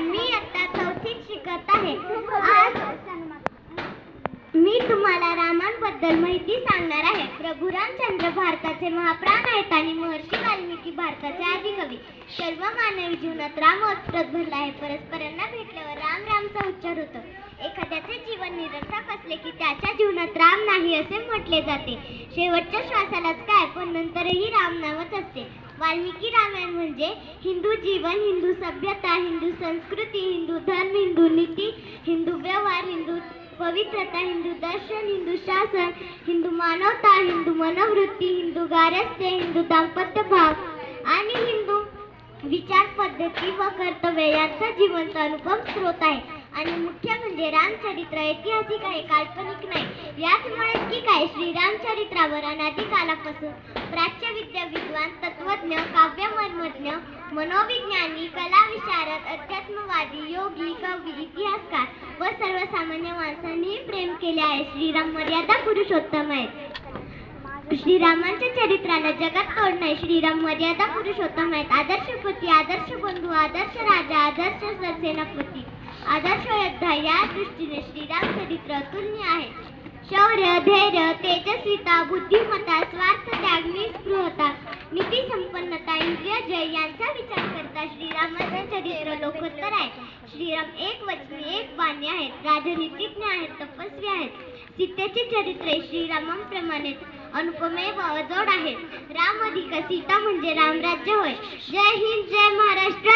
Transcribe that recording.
मी आता चौथीत शिकत आहे. तुम्हाला रामांबद्दल माहिती सांगणार आहे. प्रभू रामचंद्र भारताचे महाप्राण आहेत आणि महर्षी वाल्मिकी भारताचे आदिकवी सर्व मानवी जीवनात राम ओतप्रत भरला आहे. परस्परांना भेटल्यावर राम रामचा उच्चार होतो. एखाद्याचे जीवन निरर्थक असले की त्याच्या जीवनात राम नाही असे म्हटले जाते. शेवटच्या श्वासालाच काय पण नंतरही राम नावच असते. वाल्मिकी रामायण म्हणजे हिंदू जीवन हिंदू सभ्यता हिंदू संस्कृती हिंदू धर्म हिंदू नीती हिंदू व्यवहार हिंदू पवित्रता हिंदू दर्शन हिंदू शासन हिंदू मानवता हिंदू मनोवृत्ती हिंदू गारस्थ्य हिंदू दाम्पत्य भाव आणि हिंदू विचार पद्धती व कर्तव्य यांचा जिवंत अनुभव स्रोत आहे. आणि मुख्य म्हणजे रामचरित्र ऐतिहासिक आहे काल्पनिक नाही. याचमुळेच की काय श्रीरामचरित्रावर अनादी कालापासून प्राच्य विद्या विद्वान तत्वज्ञ काव्य मनोविज्ञानी कला विशारद वादी योगी कवी इतिहासकार व सर्वसामान्य माणसांनी प्रेम केले आहे. श्रीराम मर्यादा पुरुषोत्तम आहेत श्रीरामांच्या चरित्राला जगात तोड नाही. श्रीराम मर्यादा पुरुषोत्तम आहेत. आदर्श पती आदर्श बंधू आदर्श राजा आदर्श सरसेनापती आदर्श योद्धा या दृष्टीने श्रीराम चरित्र अतुलनीय आहे. शौर्य धैर्य तेजस्विता बुद्धिमत्ता स्वार्थ त्याग निस्पृहता नीती संपन्नता इंद्रिय जय यांचा विचार राजा श्रीरामाचा चरित्र लोकोत्तर आहे श्रीराम एक वचनी एक वाणी आहेत. राजनीतिज्ञ आहेत तपस्वी आहेत. सीतेचे चरित्रे श्रीरामांप्रमाणे अनुपमे व अजोड आहेत. राम अधिक सीता म्हणजे रामराज्य होय. जय हिंद जय महाराष्ट्र